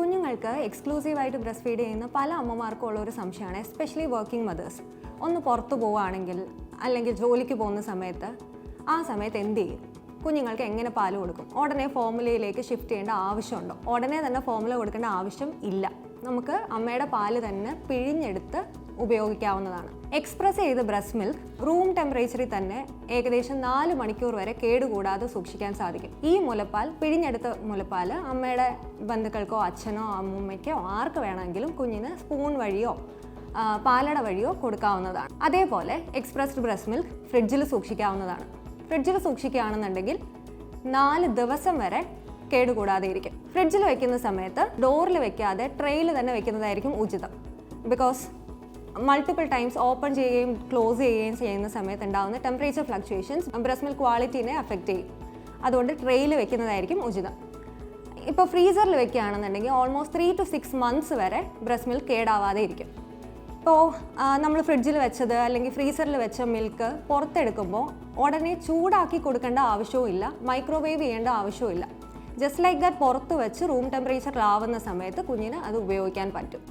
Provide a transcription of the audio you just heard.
കുഞ്ഞുങ്ങൾക്ക് എക്സ്ക്ലൂസീവായിട്ട് breast feed ചെയ്യുന്ന പല അമ്മമാർക്കും ഉള്ള ഒരു സംശയമാണ് എസ്പെഷ്യലി വർക്കിംഗ് മദേഴ്സ് ഒന്ന് പുറത്തു പോവുകയാണെങ്കിൽ അല്ലെങ്കിൽ ജോലിക്ക് പോകുന്ന സമയത്ത് ആ സമയത്ത് എന്ത് ചെയ്യും? കുഞ്ഞുങ്ങൾക്ക് എങ്ങനെ പാൽ കൊടുക്കും? ഉടനെ ഫോർമുലയിലേക്ക് ഷിഫ്റ്റ് ചെയ്യേണ്ട ആവശ്യമുണ്ടോ? ഉടനെ തന്നെ ഫോർമുല കൊടുക്കേണ്ട ആവശ്യം ഇല്ല. നമുക്ക് അമ്മയുടെ പാൽ തന്നെ പിഴിഞ്ഞെടുത്ത് ഉപയോഗിക്കാവുന്നതാണ്. എക്സ്പ്രസ് ചെയ്ത ബ്രസ്റ്റ് മിൽക്ക് റൂം ടെമ്പറേച്ചറിൽ തന്നെ ഏകദേശം നാല് മണിക്കൂർ വരെ കേടുകൂടാതെ സൂക്ഷിക്കാൻ സാധിക്കും. ഈ മുലപ്പാൽ പിഴിഞ്ഞെടുത്ത മുലപ്പാൽ അമ്മയുടെ ബന്ധുക്കൾക്കോ അച്ഛനോ അമ്മൂമ്മയ്ക്കോ ആർക്ക് വേണമെങ്കിലും കുഞ്ഞിന് സ്പൂൺ വഴിയോ പാലട വഴിയോ കൊടുക്കാവുന്നതാണ്. അതേപോലെ എക്സ്പ്രസ്ഡ് ബ്രസ്റ്റ് മിൽക്ക് ഫ്രിഡ്ജിൽ സൂക്ഷിക്കാവുന്നതാണ്. ഫ്രിഡ്ജിൽ സൂക്ഷിക്കുകയാണെന്നുണ്ടെങ്കിൽ നാല് ദിവസം വരെ കേടുകൂടാതെ ഇരിക്കും. ഫ്രിഡ്ജിൽ വെക്കുന്ന സമയത്ത് ഡോറിൽ വെക്കാതെ ട്രെയിൽ തന്നെ വെക്കുന്നതായിരിക്കും ഉചിതം. ബിക്കോസ് മൾട്ടിപ്പിൾ ടൈംസ് ഓപ്പൺ ചെയ്യുകയും ക്ലോസ് ചെയ്യുകയും ചെയ്യുന്ന സമയത്ത് ഉണ്ടാകുന്ന ടെമ്പറേച്ചർ ഫ്ലക്ച്വേഷൻസ് ബ്രസ്റ്റ് മിൽക്ക് ക്വാളിറ്റീനെ അഫക്റ്റ് ചെയ്യും. അതുകൊണ്ട് ട്രെയിൽ വെക്കുന്നതായിരിക്കും ഉചിതം. ഇപ്പോൾ ഫ്രീസറിൽ വെക്കുകയാണെന്നുണ്ടെങ്കിൽ almost three to six months വരെ ബ്രസ്റ്റ് മിൽക്ക് കേടാവാതെ ഇരിക്കും. ഇപ്പോൾ നമ്മൾ ഫ്രിഡ്ജിൽ വെച്ചത് അല്ലെങ്കിൽ ഫ്രീസറിൽ വെച്ച മിൽക്ക് പുറത്തെടുക്കുമ്പോൾ ഉടനെ ചൂടാക്കി കൊടുക്കേണ്ട ആവശ്യവും ഇല്ല മൈക്രോവേവ് ചെയ്യേണ്ട ആവശ്യവും ഇല്ല ജസ്റ്റ് ലൈക്ക് ദാറ്റ് പുറത്ത് വെച്ച് റൂം ടെമ്പറേച്ചറിലാവുന്ന സമയത്ത് കുഞ്ഞിന് അത് ഉപയോഗിക്കാൻ പറ്റും.